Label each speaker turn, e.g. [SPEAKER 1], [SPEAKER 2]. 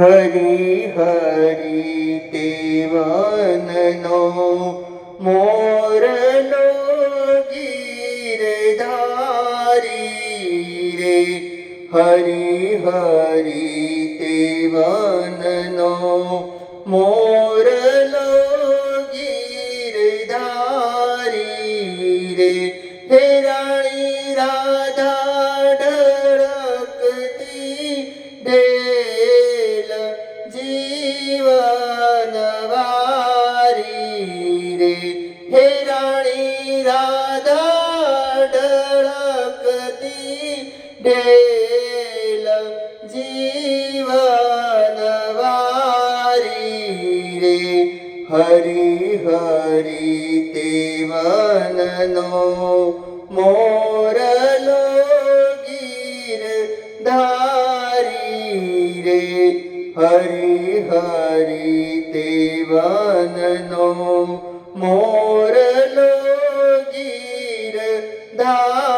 [SPEAKER 1] હરી હરી તે વનનો મોરનો ગીરધારી રે. હરી હરી તે વનનો મોરલો ગીરધારી રે. હે રાણી રાધા જીવન વારી રે. હે રાણી રાધા ઢળકતી ડેલ, જીવન વારી રે. હરી હરી તે વનનો મોરલો ગીર ધારી રે. હરી હરિ તે વનનો મોરલો ગીર ધારી